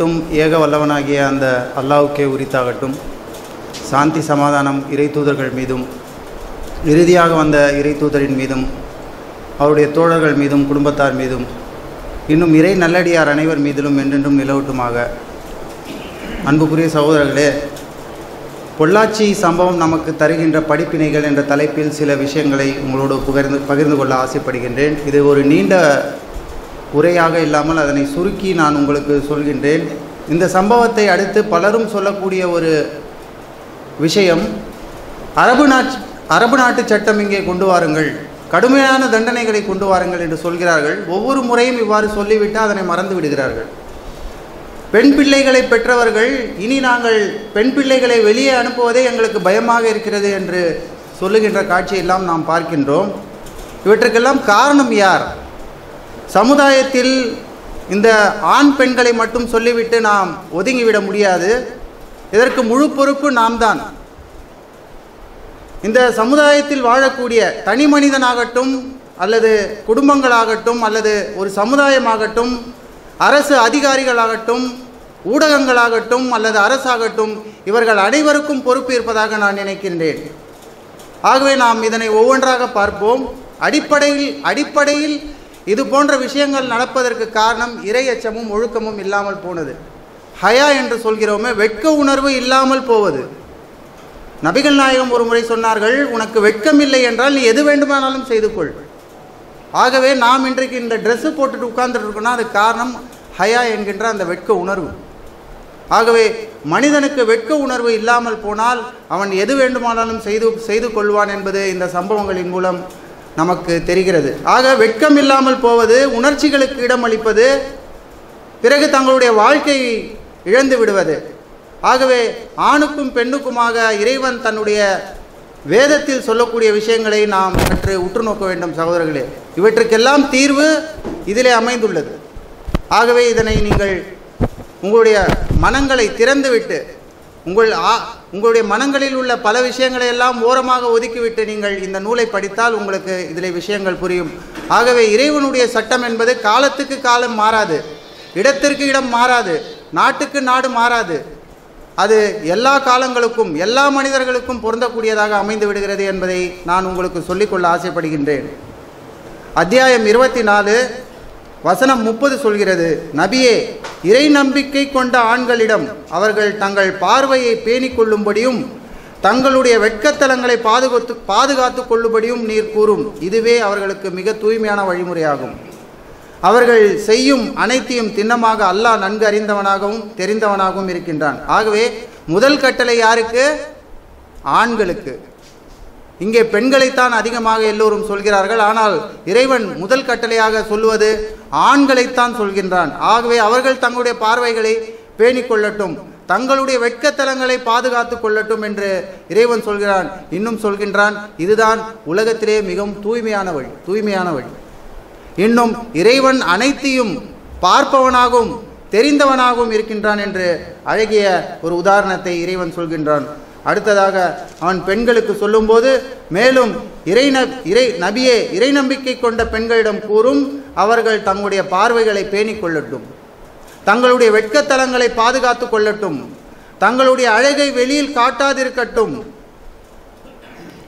அனைத்தும் ஏக வல்லவனாகிய அந்த அல்லாவுக்கே உரித்தாகட்டும். சாந்தி சமாதானம் இறை தூதர்கள் மீதும் இறுதியாக வந்த இறை தூதரின் மீதும் அவருடைய தோழர்கள் மீதும் குடும்பத்தார் மீதும் இன்னும் இறை நல்லடியார் அனைவர் மீதிலும் என்றென்றும் நிலவட்டுமாக. அன்புக்குரிய சகோதரர்களே பொள்ளாச்சி சம்பவம் நமக்கு தருகின்ற படிப்பினைகள் என்ற தலைப்பில் சில விஷயங்களை உங்களோடு பகிர்ந்து பகிர்ந்து கொள்ள ஆசைப்படுகின்றேன். இது ஒரு நீண்ட உரையாக இல்லாமல் அதனை சுருக்கி நான் உங்களுக்கு சொல்கின்றேன். இந்த சம்பவத்தை அடுத்து பலரும் சொல்லக்கூடிய ஒரு விஷயம் அரபு நாட் அரபு நாட்டு சட்டம் இங்கே கொண்டு வாருங்கள். கடுமையான தண்டனைகளை கொண்டு வாருங்கள் என்று சொல்கிறார்கள். ஒவ்வொரு முறையும் இவ்வாறு சொல்லிவிட்டு அதனை மறந்து விடுகிறார்கள். பெண் பிள்ளைகளை பெற்றவர்கள் இனி நாங்கள் பெண் பிள்ளைகளை வெளியே அனுப்புவதே எங்களுக்கு பயமாக இருக்கிறது என்று சொல்லுகின்ற காட்சியெல்லாம் நாம் பார்க்கின்றோம். இவற்றுக்கெல்லாம் காரணம் யார்? சமுதாயத்தில் இந்த ஆண் பெண்களை மட்டும் சொல்லிவிட்டு நாம் ஒதுங்கிவிட முடியாது. இதற்கு முழு பொறுப்பு நாம் தான் இந்த சமுதாயத்தில் வாழக்கூடிய தனி மனிதனாகட்டும் அல்லது குடும்பங்களாகட்டும் அல்லது ஒரு சமுதாயமாகட்டும் அரசு அதிகாரிகளாகட்டும் ஊடகங்களாகட்டும் அல்லது அரசாகட்டும் இவர்கள் அனைவருக்கும் பொறுப்பு இருப்பதாக நான் நினைக்கின்றேன். ஆகவே நாம் இதனை ஒவ்வொன்றாக பார்ப்போம். அடிப்படையில் அடிப்படையில் இது போன்ற விஷயங்கள் நடப்பதற்கு காரணம் இறை அச்சமும் ஒழுக்கமும் இல்லாமல் போனது. ஹயா என்று சொல்கிறோமே வெட்க உணர்வு இல்லாமல் போவது. நபிகள் நாயகம் ஒரு முறை சொன்னார்கள் உனக்கு வெட்கம் இல்லை என்றால் நீ எது வேண்டுமானாலும் செய்து கொள் ஆகவே நாம் இன்றைக்கு இந்த ட்ரெஸ்ஸு போட்டுட்டு உட்கார்ந்துட்டு இருக்கோம்னா அது காரணம் ஹயா என்கின்ற அந்த வெட்க உணர்வு. ஆகவே மனிதனுக்கு வெட்க உணர்வு இல்லாமல் போனால் அவன் எது வேண்டுமானாலும் செய்து செய்து கொள்வான் என்பது இந்த சம்பவங்களின் மூலம் நமக்கு தெரிகிறது. ஆக வெட்கம் இல்லாமல் போவது உணர்ச்சிகளுக்கு இடமளிப்பது பிறகு தங்களுடைய வாழ்க்கையை இழந்து விடுவது. ஆகவே ஆணுக்கும் பெண்ணுக்குமாக இறைவன் தன்னுடைய வேதத்தில் சொல்லக்கூடிய விஷயங்களை நாம் சற்று உற்று நோக்க வேண்டும் சகோதரர்களே. இவற்றுக்கெல்லாம் தீர்வு இதிலே அமைந்துள்ளது. ஆகவே இதனை நீங்கள் உங்களுடைய மனங்களை திறந்துவிட்டு உங்கள் ஆ உங்களுடைய மனங்களில் உள்ள பல விஷயங்களை எல்லாம் ஓரமாக ஒதுக்கிவிட்டு நீங்கள் இந்த நூலை படித்தால் உங்களுக்கு இதில் விஷயங்கள் புரியும். ஆகவே இறைவனுடைய சட்டம் என்பது காலத்துக்கு காலம் மாறாது. இடத்திற்கு இடம் மாறாது. நாட்டுக்கு நாடு மாறாது. அது எல்லா காலங்களுக்கும் எல்லா மனிதர்களுக்கும் பொருந்தக்கூடியதாக அமைந்து விடுகிறது என்பதை நான் உங்களுக்கு சொல்லிக்கொள்ள ஆசைப்படுகின்றேன். அத்தியாயம் இருபத்தி நாலு வசனம் முப்பது சொல்கிறது நபியே இறை நம்பிக்கை கொண்ட ஆண்களிடம் அவர்கள் தங்கள் பார்வையை பேணிக்கொள்ளும்படியும் தங்களுடைய வெட்கத்தலங்களை பாதுகாத்து பாதுகாத்து கொள்ளும்படியும் நீர் கூறும். இதுவே அவர்களுக்கு மிக தூய்மையான வழிமுறையாகும். அவர்கள் செய்யும் அனைத்தையும் திண்ணமாக அல்லாஹ் நன்கு அறிந்தவனாகவும் தெரிந்தவனாகவும் இருக்கின்றான். ஆகவே முதல் கட்டளை யாருக்கு? ஆண்களுக்கு. இங்கே பெண்களைத்தான் அதிகமாக எல்லோரும் சொல்கிறார்கள். ஆனால் இறைவன் முதல் கட்டளையாக சொல்லுவது ஆண்களைத்தான் சொல்கின்றான். ஆகவே அவர்கள் தங்களுடைய பார்வைகளை பேணிக் கொள்ளட்டும் தங்களுடைய வெட்கத்தலங்களை பாதுகாத்து கொள்ளட்டும் என்று இறைவன் சொல்கிறான். இன்னும் சொல்கின்றான் இதுதான் உலகத்திலே மிகவும் தூய்மையான வழி தூய்மையான வழி. இன்னும் இறைவன் அனைத்தையும் பார்ப்பவனாகவும் தெரிந்தவனாகவும் இருக்கின்றான் என்று அழகிய ஒரு உதாரணத்தை இறைவன் சொல்கின்றான். அடுத்ததாக அவன் பெண்களுக்கு சொல்லும்போது மேலும் இறை இறை நபியே இறை நம்பிக்கை கொண்ட பெண்களிடம் கூறும் அவர்கள் தங்களுடைய பார்வைகளை பேணிக் கொள்ளட்டும். தங்களுடைய வெட்கத்தலங்களை பாதுகாத்து கொள்ளட்டும். தங்களுடைய அழகை வெளியில் காட்டாதிருக்கட்டும்.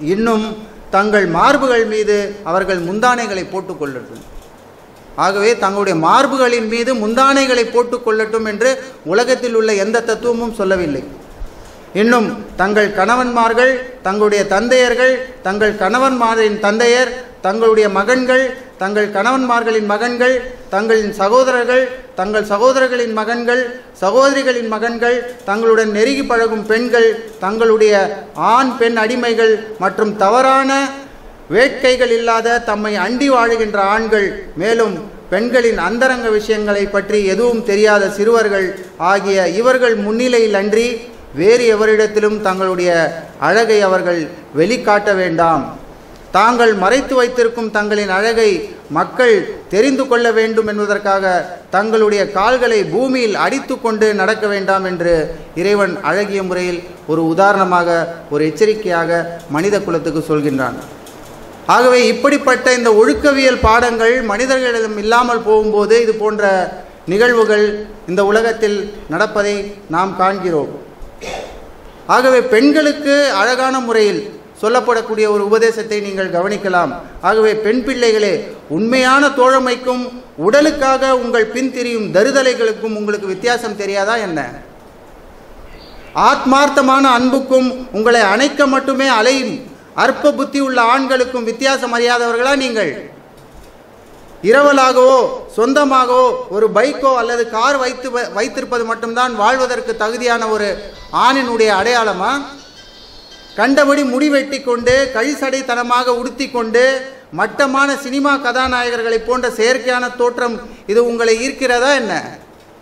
இன்னும் தங்கள் மார்புகள் மீது அவர்கள் முந்தானைகளை போட்டுக்கொள்ளட்டும் ஆகவே தங்களுடைய மார்புகளின் மீது முந்தானைகளை போட்டுக்கொள்ளட்டும் என்று உலகத்தில் உள்ள எந்த தத்துவமும் சொல்லவில்லை. இன்னும் தங்கள் கணவன்மார்கள் தங்களுடைய தந்தையர்கள் தங்கள் கணவன்மாரின் தந்தையர் தங்களுடைய மகன்கள் தங்கள் கணவன்மார்களின் மகன்கள் தங்களின் சகோதரர்கள் தங்கள் சகோதரர்களின் மகன்கள் சகோதரிகளின் மகன்கள் தங்களுடன் நெருங்கி பழகும் பெண்கள் தங்களுடைய ஆண் பெண் அடிமைகள் மற்றும் தவறான வேட்கைகள் இல்லாத தம்மை அண்டி வாழுகின்ற ஆண்கள் மேலும் பெண்களின் அந்தரங்க விஷயங்களை பற்றி எதுவும் தெரியாத சிறுவர்கள் ஆகிய இவர்கள் முன்னிலையில் அன்றி வேறு எவரிடத்திலும் தங்களுடைய அழகை அவர்கள் வெளிக்காட்ட வேண்டாம். தாங்கள் மறைத்து வைத்திருக்கும் தங்களின் அழகை மக்கள் தெரிந்து கொள்ள வேண்டும் என்பதற்காக தங்களுடைய கால்களை பூமியில் அடித்து கொண்டு நடக்க வேண்டாம் என்று இறைவன் அழகிய முறையில் ஒரு உதாரணமாக ஒரு எச்சரிக்கையாக மனித குலத்துக்கு சொல்கின்றான். ஆகவே இப்படிப்பட்ட இந்த ஒழுக்கவியல் பாடங்கள் மனிதர்களிடம் இல்லாமல் போகும்போது இது போன்ற நிகழ்வுகள் இந்த உலகத்தில் நடப்பதை நாம் காண்கிறோம். ஆகவே பெண்களுக்கு அழகான முறையில் சொல்லப்படக்கூடிய ஒரு உபதேசத்தை நீங்கள் கவனிக்கலாம். ஆகவே பெண் பிள்ளைகளே உண்மையான தோழமைக்கும் உடலுக்காக உங்கள் பின்திரியும் தருதலைகளுக்கும் உங்களுக்கு வித்தியாசம் தெரியாதா என்ன? ஆத்மார்த்தமான அன்புக்கும் உங்களை அணைக்க மட்டுமே அலையும் அற்ப புத்தி உள்ள ஆண்களுக்கும் வித்தியாசம் அறியாதவர்களா நீங்கள்? இரவலாகவோ சொந்தமாகவோ ஒரு பைக்கோ அல்லது கார் வைத்து வைத்திருப்பது மட்டும்தான் வாழ்வதற்கு தகுதியான ஒரு ஆணினுடைய அடையாளமா? கண்டபடி முடிவெட்டி கொண்டு கழிசடைத்தனமாக உடுத்தி கொண்டு மட்டமான சினிமா கதாநாயகர்களைப் போன்ற செயற்கையான தோற்றம் இது உங்களை ஈர்க்கிறதா என்ன?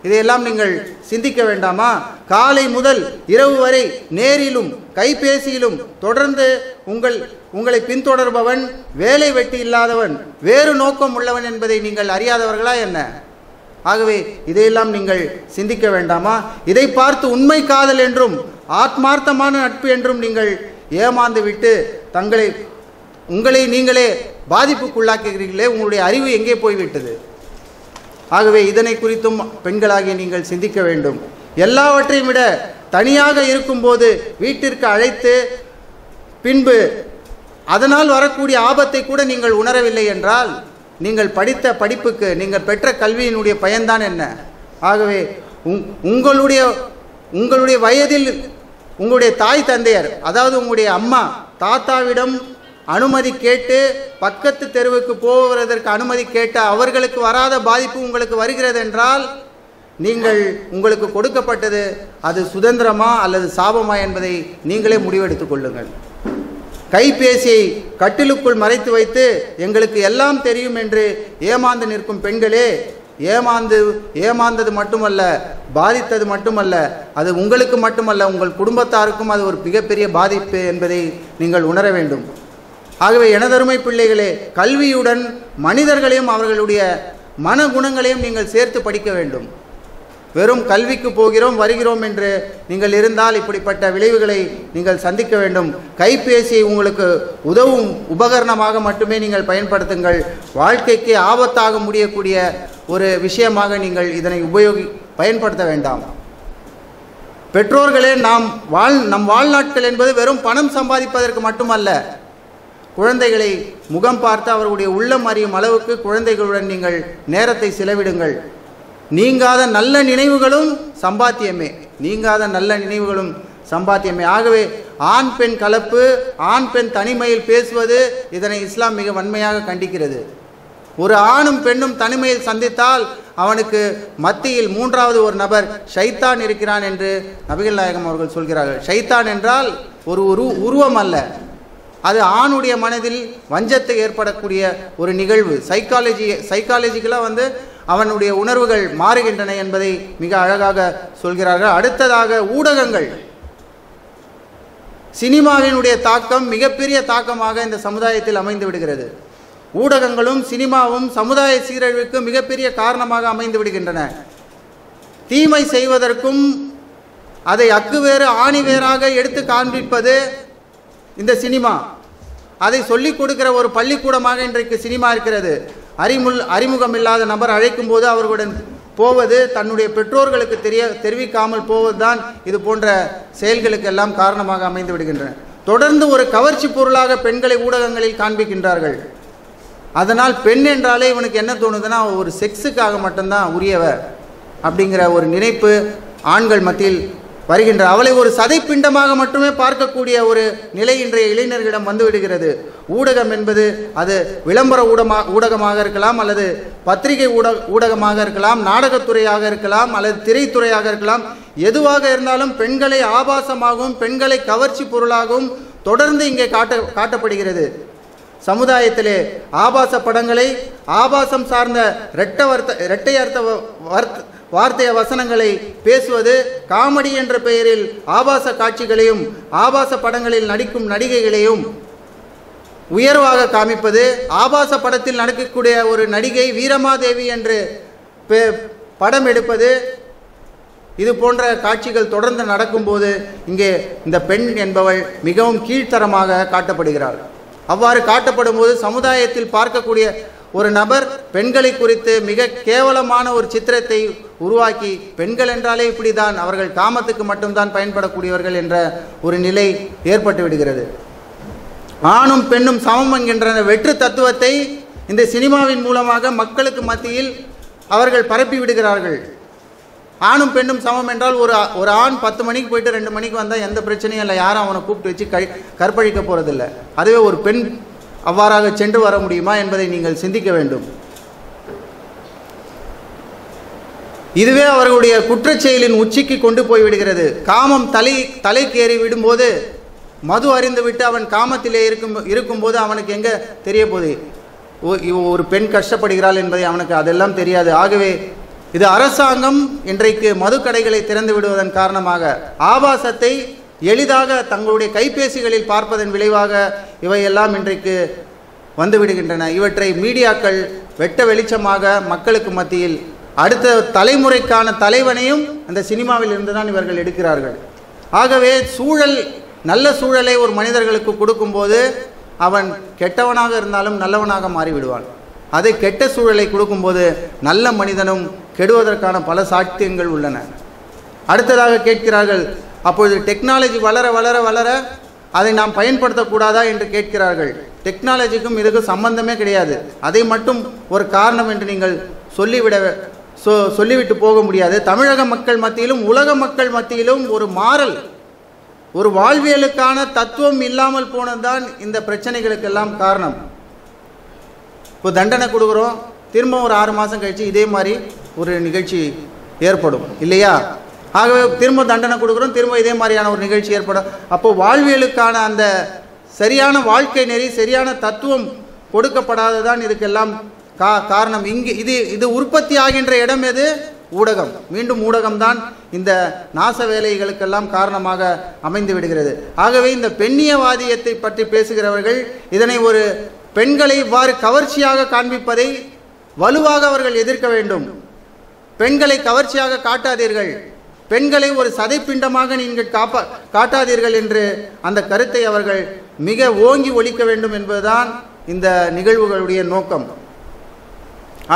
இதையெல்லாம் நீங்கள் சிந்திக்க வேண்டாமா? காலை முதல் இரவு வரை நேரிலும் கைபேசியிலும் தொடர்ந்து உங்கள் உங்களை பின்தொடர்பவன் வேலை வெட்டி இல்லாதவன் வேறு நோக்கம் உள்ளவன் என்பதை நீங்கள் அறியாதவர்களா என்ன? ஆகவே இதையெல்லாம் நீங்கள் சிந்திக்க வேண்டாமா? இதை பார்த்து உண்மை காதல் என்றும் ஆத்மார்த்தமான நட்பு என்றும் நீங்கள் ஏமாந்து விட்டு தங்களை உங்களை நீங்களே பாதிப்புக்குள்ளாக்குகிறீர்களே உங்களுடைய அறிவு எங்கே போய்விட்டது? ஆகவே இதனை குறித்தும் பெண்களாகிய நீங்கள் சிந்திக்க வேண்டும். எல்லாவற்றையும் விட தனியாக இருக்கும்போது வீட்டிற்கு அழைத்து பின்பு அதனால் வரக்கூடிய ஆபத்தை கூட நீங்கள் உணரவில்லை என்றால் நீங்கள் படித்த படிப்புக்கு நீங்கள் பெற்ற கல்வியினுடைய பயன்தான் என்ன? ஆகவே உங் உங்களுடைய உங்களுடைய வயதில் உங்களுடைய தாய் தந்தையர் அதாவது உங்களுடைய அம்மா தாத்தாவிடம் அனுமதி கேட்டு பக்கத்து தெருவுக்கு போவதற்கு அனுமதி கேட்ட அவர்களுக்கு வராத பாதிப்பு உங்களுக்கு வருகிறது என்றால் நீங்கள் உங்களுக்கு கொடுக்கப்பட்டது அது சுதந்திரமா அல்லது சாபமா என்பதை நீங்களே முடிவெடுத்துக் கொள்ளுங்கள். கைபேசியை கட்டிலுக்குள் மறைத்து வைத்து எங்களுக்கு எல்லாம் தெரியும் என்று ஏமாந்து நிற்கும் பெண்களே ஏமாந்து ஏமாந்தது மட்டுமல்ல பாதித்தது மட்டுமல்ல அது உங்களுக்கு மட்டுமல்ல உங்கள் குடும்பத்தாருக்கும் அது ஒரு மிகப்பெரிய பாதிப்பு என்பதை நீங்கள் உணர வேண்டும். ஆகவே எனதருமை பிள்ளைகளே கல்வியுடன் மனிதர்களையும் அவர்களுடைய மனகுணங்களையும் நீங்கள் சேர்த்து படிக்க வேண்டும். வெறும் கல்விக்கு போகிறோம் வருகிறோம் என்று நீங்கள் இருந்தால் இப்படிப்பட்ட விளைவுகளை நீங்கள் சந்திக்க வேண்டும். கைபேசியை உங்களுக்கு உதவும் உபகரணமாக மட்டுமே நீங்கள் பயன்படுத்துங்கள். வாழ்க்கைக்கு ஆபத்தாக முடியக்கூடிய ஒரு விஷயமாக நீங்கள் இதனை உபயோகி பயன்படுத்த வேண்டாம். பெற்றோர்களே நாம் வாழ் நம் வாழ்நாட்கள் என்பது வெறும் பணம் சம்பாதிப்பதற்கு மட்டுமல்ல. குழந்தைகளை முகம் பார்த்து அவர்களுடைய உள்ளம் அறியும் அளவுக்கு குழந்தைகளுடன் நீங்கள் நேரத்தை செலவிடுங்கள். நீங்காத நல்ல நினைவுகளும் சம்பாத்தியமே. நீங்காத நல்ல நினைவுகளும் சம்பாத்தியமே. ஆகவே ஆண் பெண் கலப்பு ஆண் பெண் தனிமையில் பேசுவது இதனை இஸ்லாம் மிக வன்மையாக கண்டிக்கிறது. ஒரு ஆணும் பெண்ணும் தனிமையில் சந்தித்தால் அவனுக்கு மத்தியில் மூன்றாவது ஒரு நபர் ஷைத்தான் இருக்கிறான் என்று நபிகள் நாயகம் அவர்கள் சொல்கிறார்கள். ஷைத்தான் என்றால் ஒரு உரு உருவம் அல்ல. அது ஆணுடைய மனதில் வஞ்சத்தை ஏற்படக்கூடிய ஒரு நிகழ்வு. சைக்காலஜி சைக்காலஜிக்கலாக வந்து அவனுடைய உணர்வுகள் மாறுகின்றன என்பதை மிக அழகாக சொல்கிறார்கள். அடுத்ததாக ஊடகங்கள். சினிமாவினுடைய தாக்கம் மிகப்பெரிய தாக்கமாக இந்த சமுதாயத்தில் அமைந்து விடுகிறது. ஊடகங்களும் சினிமாவும் சமுதாய சீரழிவுக்கு மிகப்பெரிய காரணமாக அமைந்து விடுகின்றன. தீமை செய்வதற்கும் அதை அக்கு வேறு ஆணி வேறாக எடுத்து காண்பிப்பது இந்த சினிமா. அதை சொல்லிக் கொடுக்கிற ஒரு பள்ளிக்கூடமாக இன்றைக்கு சினிமா இருக்கிறது. அறிமுல் அறிமுகம் இல்லாத நபர் அழைக்கும் போது அவர்களுடன் போவது தன்னுடைய பெற்றோர்களுக்கு தெரிய தெரிவிக்காமல் போவதுதான் இது போன்ற செயல்களுக்கெல்லாம் காரணமாக அமைந்து விடுகின்றன. தொடர்ந்து ஒரு கவர்ச்சி பொருளாக பெண்களை ஊடகங்களில் காண்பிக்கின்றார்கள். அதனால் பெண் என்றாலே இவனுக்கு என்ன தோணுதுன்னா ஒரு செக்ஸுக்காக மட்டும்தான் உரியவ அப்படிங்கிற ஒரு நினைப்பு ஆண்கள் மத்தியில் வருகின்ற. அவளை ஒரு சதைப்பிண்டமாக மட்டுமே பார்க்கக்கூடிய ஒரு நிலை இன்றைய இளைஞர்களிடம் வந்துவிடுகிறது ஊடகம் என்பது அது விளம்பர ஊடமா ஊடகமாக இருக்கலாம் அல்லது பத்திரிகை ஊட ஊடகமாக இருக்கலாம் நாடகத்துறையாக இருக்கலாம் அல்லது திரைத்துறையாக இருக்கலாம். எதுவாக இருந்தாலும் பெண்களை ஆபாசமாகவும் பெண்களை கவர்ச்சி பொருளாகவும் தொடர்ந்து இங்கே காட்ட காட்டப்படுகிறது. சமுதாயத்திலே ஆபாச படங்களை ஆபாசம் சார்ந்த இரட்ட வர்த்த இரட்டை அர்த்த வ- வார்த்த வார்த்தைய வசனங்களை பேசுவது காமெடி என்ற பெயரில் ஆபாச காட்சிகளையும் ஆபாச படங்களில் நடிக்கும் நடிகைகளையும் உயர்வாக காமிப்பது ஆபாச படத்தில் நடக்கக்கூடிய ஒரு நடிகை வீரமாதேவி என்று பெ- படம் எடுப்பது இது போன்ற காட்சிகள் தொடர்ந்து நடக்கும்போது இங்கே இந்த பெண் என்பவள் மிகவும் கீழ்த்தரமாக காட்டப்படுகிறாள். அவ்வாறு காட்டப்படும் போது சமுதாயத்தில் பார்க்கக்கூடிய ஒரு நபர் பெண்களை குறித்து மிக கேவலமான ஒரு சித்திரத்தை உருவாக்கி பெண்கள் என்றாலே இப்படிதான் அவர்கள் காமத்துக்கு மட்டும்தான் பயன்படக்கூடியவர்கள் என்ற ஒரு நிலை ஏற்பட்டு விடுகிறது. ஆணும் பெண்ணும் சமம் என்கின்ற வெற்று தத்துவத்தை இந்த சினிமாவின் மூலமாக மக்களுக்கு மத்தியில் அவர்கள் பரப்பி விடுகிறார்கள். ஆணும் பெண்ணும் சமம் என்றால் ஒரு ஒரு ஆண் பத்து மணிக்கு போயிட்டு ரெண்டு மணிக்கு வந்தால் எந்த பிரச்சனையும் இல்லை. யாரும் அவனை கூப்பிட்டு வச்சு கை கற்பழிக்க போகிறதில்ல அதுவே ஒரு பெண் அவ்வாறாக சென்று வர முடியுமா என்பதை நீங்கள் சிந்திக்க வேண்டும். இதுவே அவர்களுடைய குற்றச்செயலின் உச்சிக்கு கொண்டு போய் விடுகிறது. காமம் தலை தலைக்கேறி விடும்போது மது அறிந்துவிட்டு அவன் காமத்திலே இருக்கும் இருக்கும்போது அவனுக்கு எங்கே தெரிய போகுது? ஓ- ஒரு பெண் கஷ்டப்படுகிறாள் என்பதை அவனுக்கு அதெல்லாம் தெரியாது. ஆகவே இது அரசாங்கம் இன்றைக்கு மதுக்கடைகளை திறந்து விடுவதன் காரணமாக ஆபாசத்தை எளிதாக தங்களுடைய கைபேசிகளில் பார்ப்பதன் விளைவாக இவையெல்லாம் இன்றைக்கு வந்துவிடுகின்றன இவற்றை மீடியாக்கள் வெட்ட வெளிச்சமாக மக்களுக்கு மத்தியில் அடுத்த தலைமுறைக்கான தலைவனையும் அந்த சினிமாவில் இருந்து தான் இவர்கள் எடுக்கிறார்கள். ஆகவே சூழல் நல்ல சூழலை ஒரு மனிதர்களுக்கு கொடுக்கும்போது அவன் கெட்டவனாக இருந்தாலும் நல்லவனாக மாறிவிடுவான். அதே கெட்ட சூழலை கொடுக்கும்போது நல்ல மனிதனும் கெடுவதற்கான பல சாத்தியங்கள் உள்ளன. அடுத்ததாக கேட்கிறார்கள் அப்பொழுது டெக்னாலஜி வளர வளர வளர அதை நாம் பயன்படுத்தக்கூடாதா? என்று கேட்கிறார்கள். டெக்னாலஜிக்கும் இதுக்கும் சம்பந்தமே கிடையாது. அதை மட்டும் ஒரு காரணம் என்று நீங்கள் சொல்லிவிட சொ சொல்லிவிட்டு போக முடியாது. தமிழக மக்கள் மத்தியிலும் உலக மக்கள் மத்தியிலும் ஒரு மாறல் ஒரு வாழ்வியலுக்கான தத்துவம் இல்லாமல் போனதுதான் இந்த பிரச்சனைகளுக்கெல்லாம் காரணம். இப்போ தண்டனை கொடுக்குறோம் திரும்ப ஒரு ஆறு மாதம் கழிச்சு இதே மாதிரி ஒரு நிகழ்ச்சி ஏற்படும் இல்லையா? ஆகவே திரும்ப தண்டனை கொடுக்குறோம் திரும்ப இதே மாதிரியான ஒரு நிகழ்ச்சி ஏற்படும். அப்போது வாழ்வியலுக்கான அந்த சரியான வாழ்க்கை நெறி சரியான தத்துவம் கொடுக்கப்படாததான் இதுக்கெல்லாம் கா காரணம். இங்கு இது இது உற்பத்தி ஆகின்ற இடம் எது? ஊடகம். மீண்டும் ஊடகம்தான் இந்த நாச வேலைகளுக்கெல்லாம் காரணமாக அமைந்து விடுகிறது. ஆகவே இந்த பெண்ணியவாதியத்தை பற்றி பேசுகிறவர்கள் இதனை ஒரு பெண்களை இவ்வாறு கவர்ச்சியாக காண்பிப்பதை வலுவாக அவர்கள் எதிர்க்க வேண்டும். பெண்களை கவர்ச்சியாக காட்டாதீர்கள். பெண்களை ஒரு சதைப்பிண்டமாக நீங்கள் காப்பா காட்டாதீர்கள் என்று அந்த கருத்தை அவர்கள் மிக ஓங்கி ஒலிக்க வேண்டும் என்பதுதான் இந்த நிகழ்வுகளுடைய நோக்கம்.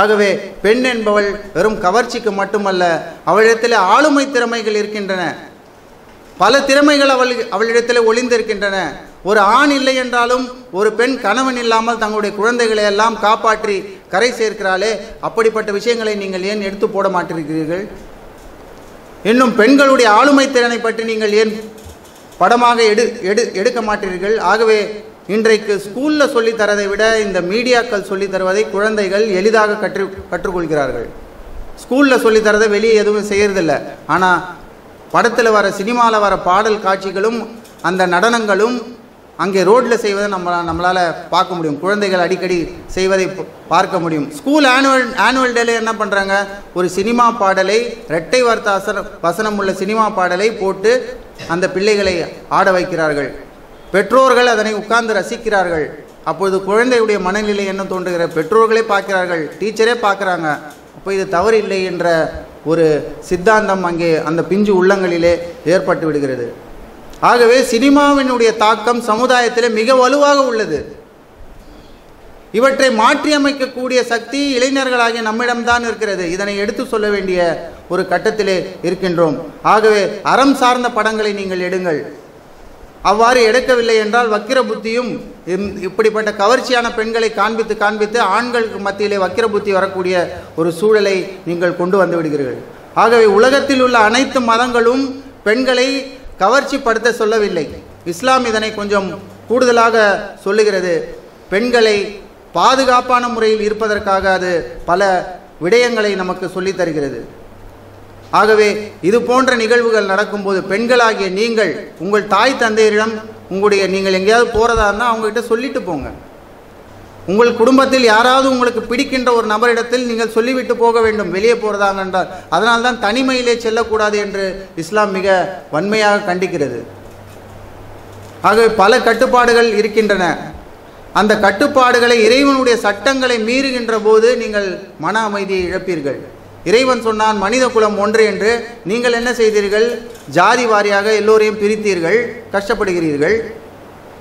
ஆகவே பெண் என்பவள் வெறும் கவர்ச்சிக்கு மட்டுமல்ல அவளிடத்தில் ஆளுமை திறமைகள் இருக்கின்றன. பல திறமைகள் அவள் அவளிடத்தில் ஒளிந்திருக்கின்றன. ஒரு ஆண் இல்லை என்றாலும் ஒரு பெண் கணவன் இல்லாமல் தங்களுடைய குழந்தைகளை எல்லாம் காப்பாற்றி கரை சேர்க்கிறாளே அப்படிப்பட்ட விஷயங்களை நீங்கள் ஏன் எடுத்து போட மாட்டிருக்கிறீர்கள் இன்னும் பெண்களுடைய ஆளுமை திறனை பற்றி நீங்கள் ஏன் படமாக எடு எடு எடுக்க மாட்டீர்கள்? ஆகவே இன்றைக்கு ஸ்கூலில் சொல்லித் தரதை விட இந்த மீடியாக்கள் சொல்லித் தருவதை குழந்தைகள் எளிதாக கற்று கற்றுக்கொள்கிறார்கள். ஸ்கூலில் சொல்லித் தரதை வெளியே எதுவும் செய்கிறதில்ல ஆனால் படத்தில் வர சினிமாவில் வர பாடல் காட்சிகளும் அந்த நடனங்களும் அங்கே ரோட்டில் செய்வதை நம்ம நம்மளால் பார்க்க முடியும். குழந்தைகள் அடிக்கடி செய்வதை பார்க்க முடியும். ஸ்கூல் ஆனுவல் ஆனுவல் டேல என்ன பண்ணுறாங்க ஒரு சினிமா பாடலை இரட்டை வார்த்தை வசனம் வசனம் உள்ள சினிமா பாடலை போட்டு அந்த பிள்ளைகளை ஆட வைக்கிறார்கள். பெற்றோர்கள் அதனை உட்கார்ந்து ரசிக்கிறார்கள். அப்பொழுது குழந்தையுடைய மனநிலை என்ன தோன்றுகிற பெற்றோர்களே பார்க்கிறார்கள் டீச்சரே பார்க்குறாங்க. அப்போ இது தவறு இல்லை என்ற ஒரு சித்தாந்தம் அங்கே அந்த பிஞ்சு உள்ளங்களிலே ஏற்பட்டு விடுகிறது. ஆகவே சினிமாவினுடைய தாக்கம் சமுதாயத்திலே மிக வலுவாக உள்ளது. இவற்றை மாற்றியமைக்கக்கூடிய சக்தி இளைஞர்களாகிய நம்மிடம்தான் இருக்கிறது. இதனை எடுத்து சொல்ல வேண்டிய ஒரு கட்டத்திலே இருக்கின்றோம். ஆகவே அறம் சார்ந்த படங்களை நீங்கள் எடுங்கள். அவ்வாறு எடுக்கவில்லை என்றால் வக்கிர புத்தியும் இப்படிப்பட்ட கவர்ச்சியான பெண்களை காண்பித்து காண்பித்து ஆண்களுக்கு மத்தியிலே வக்கிர புத்தி வரக்கூடிய ஒரு சூழலை நீங்கள் கொண்டு வந்து விடுகிறீர்கள். ஆகவே உலகத்தில் உள்ள அனைத்து மதங்களும் பெண்களை கவர்ச்சிப்படுத்த சொல்லவில்லை. இஸ்லாம் இதனை கொஞ்சம் கூடுதலாக சொல்லுகிறது. பெண்களை பாதுகாப்பான முறையில் இருப்பதற்காக அது பல விடயங்களை நமக்கு சொல்லித் தருகிறது. ஆகவே இது போன்ற நிகழ்வுகள் நடக்கும்போது பெண்களாகிய நீங்கள் உங்கள் தாய் தந்தையரிடம் உங்களுடைய நீங்கள் எங்கேயாவது போகிறதா இருந்தால் அவங்ககிட்ட சொல்லிட்டு போங்க. உங்கள் குடும்பத்தில் யாராவது உங்களுக்கு பிடிக்கின்ற ஒரு நபரிடத்தில் நீங்கள் சொல்லிவிட்டு போக வேண்டும். வெளியே போகிறதாக என்றால் அதனால்தான் தனிமையிலே செல்லக்கூடாது என்று இஸ்லாம் மிக வன்மையாக கண்டிக்கிறது. ஆகவே பல கட்டுப்பாடுகள் இருக்கின்றன. அந்த கட்டுப்பாடுகளை இறைவனுடைய சட்டங்களை மீறுகின்ற போது நீங்கள் மன அமைதியை இழப்பீர்கள். இறைவன் சொன்னான் மனித குலம் ஒன்று என்று. நீங்கள் என்ன செய்தீர்கள்? ஜாதி வாரியாக எல்லோரையும் பிரித்தீர்கள் கஷ்டப்படுகிறீர்கள்.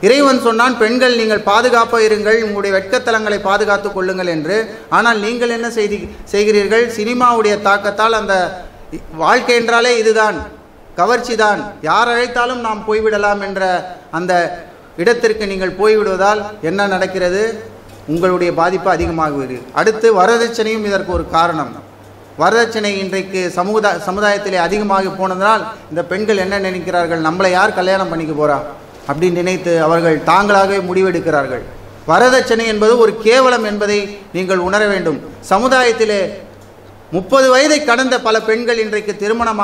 இறைவன் சொன்னான் பெண்கள் நீங்கள் பாதுகாப்பாக இருங்கள் உங்களுடைய வெட்கத்தலங்களை பாதுகாத்து கொள்ளுங்கள் என்று. ஆனால் நீங்கள் என்ன செய்தி செய்கிறீர்கள்? சினிமாவுடைய தாக்கத்தால் அந்த வாழ்க்கை என்றாலே இதுதான் கவர்ச்சி தான். யார் அழைத்தாலும் நாம் போய்விடலாம் என்ற அந்த இடத்திற்கு நீங்கள் போய்விடுவதால் என்ன நடக்கிறது? உங்களுடைய பாதிப்பு அதிகமாகுகிறது அடுத்து வரதட்சணையும் இதற்கு ஒரு காரணம். வரதட்சணை இன்றைக்கு சமுதாய சமுதாயத்திலே அதிகமாகி போனதனால் இந்த பெண்கள் என்ன நினைக்கிறார்கள்? நம்மளை யார் கல்யாணம் பண்ணிக்க போறா? அப்படின்னு நினைத்து அவர்கள் தாங்களாகவே முடிவெடுக்கிறார்கள். வரதட்சணை என்பது ஒரு கேவலம் என்பதை நீங்கள் உணர வேண்டும். சமுதாயத்திலே முப்பது வயதை கடந்த பல பெண்கள் இன்றைக்கு திருமணம்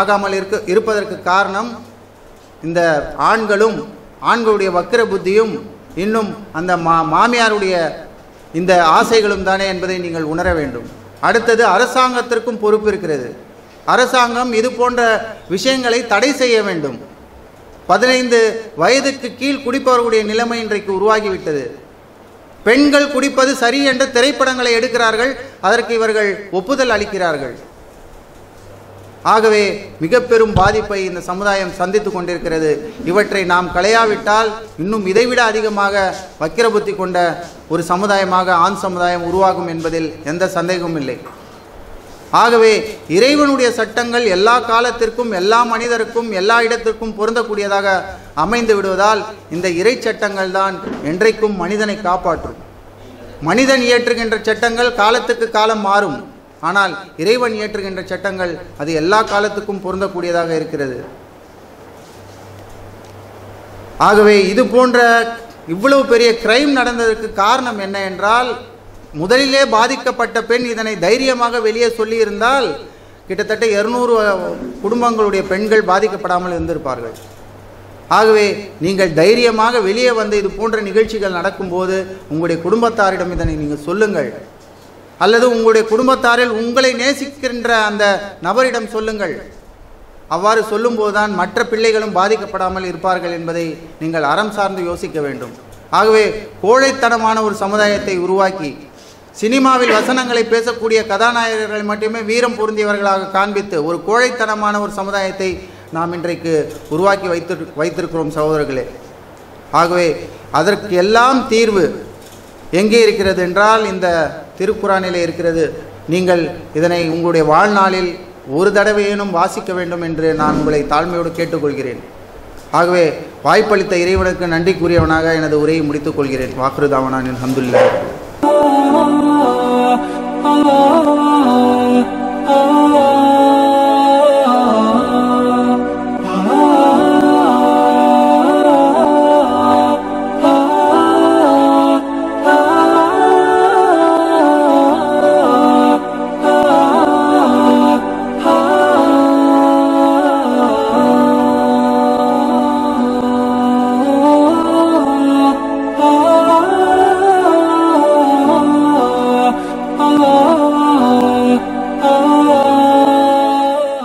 ஆகாமல் இருக்க இருப்பதற்கு காரணம் இந்த ஆண்களும் ஆண்களுடைய வக்கிர புத்தியும் இன்னும் அந்த மா மாமியாருடைய இந்த ஆசைகளும் தானே என்பதை நீங்கள் உணர வேண்டும். அடுத்தது அரசாங்கத்திற்கும் பொறுப்பு இருக்கிறது. அரசாங்கம் இது போன்ற விஷயங்களை தடை செய்ய வேண்டும். பதினைந்து வயதுக்கு கீழ் குடிப்பவர்களுடைய நிலைமை இன்றைக்கு உருவாகிவிட்டது. பெண்கள் குடிப்பது சரி என்ற திரைப்படங்களை எடுக்கிறார்கள் அதற்கு இவர்கள் ஒப்புதல் அளிக்கிறார்கள். ஆகவே மிக பெரும் பாதிப்பை இந்த சமுதாயம் சந்தித்து கொண்டிருக்கிறது. இவற்றை நாம் களையாவிட்டால் இன்னும் இதைவிட அதிகமாக வக்கிரபுத்தி கொண்ட ஒரு சமுதாயமாக ஆண் சமுதாயம் உருவாகும் என்பதில் எந்த சந்தேகமும் இல்லை. ஆகவே இறைவனுடைய சட்டங்கள் எல்லா காலத்திற்கும் எல்லா மனிதருக்கும் எல்லா இடத்திற்கும் பொருந்தக்கூடியதாக அமைந்து விடுவதால் இந்த இறை சட்டங்கள் தான் என்றைக்கும் மனிதனை காப்பாற்றும். மனிதன் இயற்றுகின்ற சட்டங்கள் காலத்துக்கு காலம் மாறும். ஆனால் இறைவன் இயற்றுகின்ற சட்டங்கள் அது எல்லா காலத்துக்கும் பொருந்தக்கூடியதாக இருக்கிறது. ஆகவே இது போன்ற இவ்வளவு பெரிய கிரைம் நடந்ததற்கு காரணம் என்ன என்றால் முதலிலே பாதிக்கப்பட்ட பெண் இதனை தைரியமாக வெளியே சொல்லியிருந்தால் கிட்டத்தட்ட இருநூறு குடும்பங்களுடைய பெண்கள் பாதிக்கப்படாமல் இருந்திருப்பார்கள். ஆகவே நீங்கள் தைரியமாக வெளியே வந்து இது போன்ற நிகழ்ச்சிகள் நடக்கும்போது உங்களுடைய குடும்பத்தாரிடம் இதனை நீங்கள் சொல்லுங்கள். அல்லது உங்களுடைய குடும்பத்தாரில் உங்களை நேசிக்கின்ற அந்த நபரிடம் சொல்லுங்கள். அவ்வாறு சொல்லும்போதுதான் மற்ற பிள்ளைகளும் பாதிக்கப்படாமல் இருப்பார்கள் என்பதை நீங்கள் அறம் சார்ந்து யோசிக்க வேண்டும். ஆகவே கோழைத்தனமான ஒரு சமுதாயத்தை உருவாக்கி சினிமாவில் வசனங்களை பேசக்கூடிய கதாநாயகர்களை மட்டுமே வீரம் பொருந்தியவர்களாக காண்பித்து ஒரு கோழைத்தனமான ஒரு சமுதாயத்தை நாம் இன்றைக்கு உருவாக்கி வைத்து வைத்திருக்கிறோம் சகோதரர்களே. ஆகவே அதற்கு எல்லாம் தீர்வு எங்கே இருக்கிறது என்றால் இந்த திருக்குறானிலே இருக்கிறது. நீங்கள் இதனை உங்களுடைய வாழ்நாளில் ஒரு தடவையேனும் வாசிக்க வேண்டும் என்று நான் உங்களை தாழ்மையோடு கேட்டுக்கொள்கிறேன். ஆகவே வாய்ப்பளித்த இறைவனுக்கு நன்றி கூறியவனாக எனது உரையை முடித்துக் கொள்கிறேன் வாக்குறுதாவனான் அல்ஹம்துலில்லாஹ்.